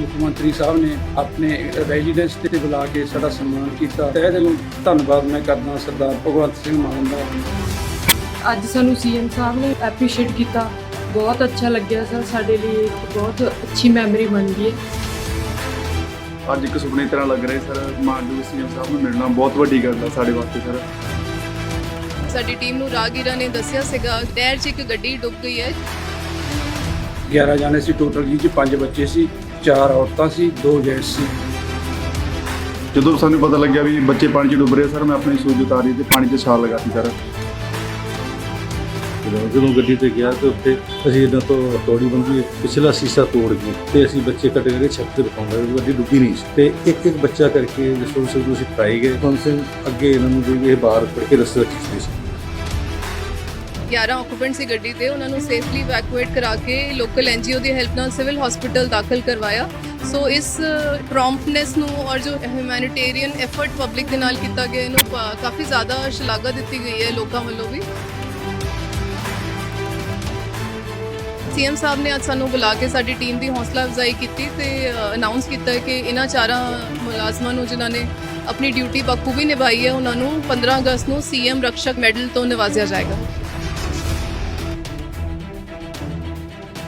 ਮੁੱਖ ਮੰਤਰੀ ਸਾਹਿਬ ਨੇ ਆਪਣੇ ਰੈਜ਼ੀਡੈਂਸ ਤੇ ਬੁਲਾ ਕੇ ਸਾਡਾ ਸਨਮਾਨ ਕੀਤਾ। ਤਹਿ ਦਿਲੋਂ ਧੰਨਵਾਦ ਮੈਂ ਕਰਦਾ ਸਰਦਾਰ ਭਗਵੰਤ ਸਿੰਘ ਮਾਨ ਦਾ। ਅੱਜ ਸਾਨੂੰ ਸੀਐਮ ਸਾਹਿਬ ਨੇ ਐਪਰੀਸ਼ੀਏਟ ਕੀਤਾ। ਬਹੁਤ ਅੱਛਾ ਲੱਗਿਆ ਸਰ ਸਾਡੇ ਲਈ ਇੱਕ ਬਹੁਤ ਅੱਛੀ ਮੈਮਰੀ ਬਣ ਗਈ ਹੈ। ਅੱਜ ਇੱਕ ਸੁਪਨੇ ਤਰ੍ਹਾਂ ਲੱਗ ਰਿਹਾ ਸਰ ਮਾਨਯੋਗ ਸੀਐਮ ਸਾਹਿਬ ਨੂੰ ਮਿਲਣਾ ਬਹੁਤ ਵੱਡੀ ਗੱਲ ਹੈ ਸਾਡੇ ਵਾਸਤੇ ਸਰ। ਸਾਡੀ ਟੀਮ ਨੂੰ ਰਾਹਗੀਰਾਂ ਨੇ ਦੱਸਿਆ ਸੀਗਾ ਟਾਇਰ 'ਚ ਇੱਕ ਗੱਡੀ ਡੁੱਬ ਗਈ ਹੈ। 11 ਜਾਣੇ ਸੀ ਟੋਟਲ ਜੀ ਚ ਪੰਜ ਬੱਚੇ ਸੀ ਚਾਰ ਔਰਤਾਂ ਸੀ ਦੋ ਜੈਂਟਸ ਸੀ। ਜਦੋਂ ਸਾਨੂੰ ਪਤਾ ਲੱਗਿਆ ਵੀ ਬੱਚੇ ਪਾਣੀ 'ਚ ਡੁੱਬ ਰਹੇ ਸਰ ਮੈਂ ਆਪਣੀ ਸੂਝ ਉਤਾਰੀ ਤੇ ਪਾਣੀ 'ਚ ਛਾਲ ਲਗਾਤੀ ਸਰ। ਜਦੋਂ ਗੱਡੀ ਤੇ ਗਿਆ ਤੇ ਉੱਥੇ ਅਸੀਂ ਇਹਨਾਂ ਤੋਂ ਤੋੜੀ ਬੰਦੀ ਪਿਛਲਾ ਸ਼ੀਸ਼ਾ ਤੋੜ ਕੇ ਤੇ ਅਸੀਂ ਬੱਚੇ ਕੱਢ ਕੇ ਛੱਤ ਤੇ ਰਖਾਉਂਦੇ ਗੱਡੀ ਡੁੱਬੀ ਨਹੀਂ ਸੀ। ਤੇ ਇੱਕ ਇੱਕ ਬੱਚਾ ਕਰਕੇ ਜਿਸੋਂ ਸਿਰ ਅਸੀਂ ਪਾਈ ਗਏ। ਹੁਣ ਸਿੰਘ ਅੱਗੇ ਇਹਨਾਂ ਨੂੰ ਵੀ ਇਹ ਬਾਹਰ ਕੱਢ ਕੇ ਰਸਤੇ ਖਿੱਚਦੇ ਸੀ। 11 ਆਕੂਪੈਂਟ ਸੀ ਗੱਡੀ ਤੇ ਉਹਨਾਂ ਨੂੰ ਸੇਫਲੀ ਇਵੈਕੂਏਟ ਕਰਾ ਕੇ ਲੋਕਲ ਐਨਜੀਓ ਦੀ ਹੈਲਪ ਨਾਲ ਸਿਵਲ ਹਸਪੀਟਲ ਦਾਖਲ ਕਰਵਾਇਆ। ਸੋ ਇਸ ਪ੍ਰੌਮਪਟਨੈਸ ਨੂੰ ਔਰ ਜੋ ਹਿਊਮੈਨਿਟੇਰੀਅਨ ਐਫਰਟ ਪਬਲਿਕ ਦੇ ਨਾਲ ਕੀਤਾ ਗਿਆ, ਇਹਨੂੰ ਕਾਫੀ ਜ਼ਿਆਦਾ ਸ਼ਲਾਘਾ ਦਿੱਤੀ ਗਈ ਹੈ ਲੋਕਾਂ ਵੱਲੋਂ ਵੀ। ਸੀਐਮ ਸਾਹਿਬ ਨੇ ਅੱਜ ਸਾਨੂੰ ਬੁਲਾ ਕੇ ਸਾਡੀ ਟੀਮ ਦੀ ਹੌਸਲਾ ਅਫਜ਼ਾਈ ਕੀਤੀ ਤੇ ਅਨਾਉਂਸ ਕੀਤਾ ਕਿ ਇਹਨਾਂ ਚਾਰਾਂ ਮੁਲਾਜ਼ਮਾਂ ਨੂੰ ਜਿਨ੍ਹਾਂ ਨੇ ਆਪਣੀ ਡਿਊਟੀ ਬਖੂਬੀ ਨਿਭਾਈ ਹੈ, ਉਹਨਾਂ ਨੂੰ 15 ਅਗਸਤ ਨੂੰ ਸੀਐਮ ਰਕਸ਼ਕ ਮੈਡਲ ਤੋਂ ਨਿਵਾਜ਼ਿਆ ਜਾਏਗਾ।